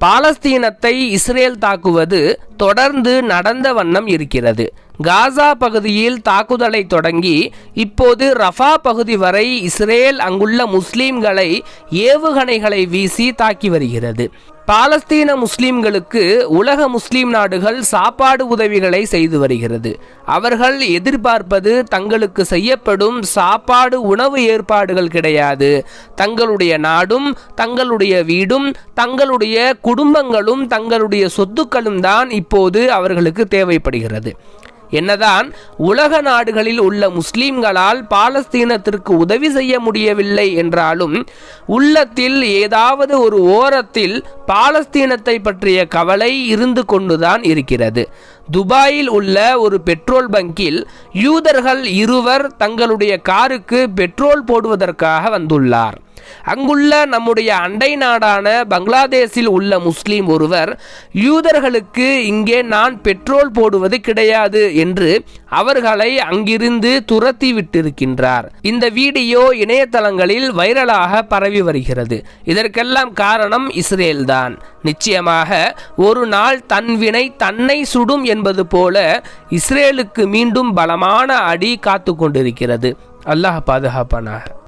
பாலஸ்தீனத்தை Israel தாக்குவது தொடர்ந்து நடந்த வண்ணம் இருக்கிறது. காசா பகுதியில் தாக்குதலை தொடங்கி இப்போது ரஃபா பகுதி வரை இஸ்ரேல் அங்குள்ள முஸ்லீம்களை ஏவுகணைகளை வீசி தாக்கி வருகிறது. பாலஸ்தீன முஸ்லிம்களுக்கு உலக முஸ்லிம் நாடுகள் சாப்பாடு உதவிகளை செய்து வருகிறது. அவர்கள் எதிர்பார்ப்பது தங்களுக்கு செய்யப்படும் சாப்பாடு உணவு ஏற்பாடுகள் கிடையாது. தங்களுடைய நாடும் தங்களுடைய வீடும் தங்களுடைய குடும்பங்களும் தங்களுடைய சொத்துக்களும் தான் இப்போது அவர்களுக்கு தேவைப்படுகிறது. என்னதான் உலக நாடுகளில் உள்ள முஸ்லிம்களால் பாலஸ்தீனத்திற்கு உதவி செய்ய முடியவில்லை என்றாலும் உள்ளத்தில் ஏதாவது ஒரு ஓரத்தில் பாலஸ்தீனத்தை பற்றிய கவலை இருந்து கொண்டுதான் இருக்கிறது. துபாயில் உள்ள ஒரு பெட்ரோல் பங்கில் யூதர்கள் இருவர் தங்களுடைய காருக்கு பெட்ரோல் போடுவதற்காக வந்துள்ளார். அங்குள்ள நம்முடைய அண்டை நாடான பங்களாதேஷில் உள்ள முஸ்லீம் ஒருவர் யூதர்களுக்கு இங்கே நான் பெட்ரோல் போடுவது கிடையாது என்று அவர்களை அங்கிருந்து துரத்தி விட்டிருக்கின்றார். இந்த வீடியோ இணையதளங்களில் வைரலாக பரவி வருகிறது. இதற்கெல்லாம் காரணம் இஸ்ரேல்தான். நிச்சயமாக ஒரு நாள் தன் வினை தன்னை சுடும் என்பது போல இஸ்ரேலுக்கு மீண்டும் பலமான அடி காத்து கொண்டிருக்கிறது அல்லாஹ் பாதுகாப்பானாக.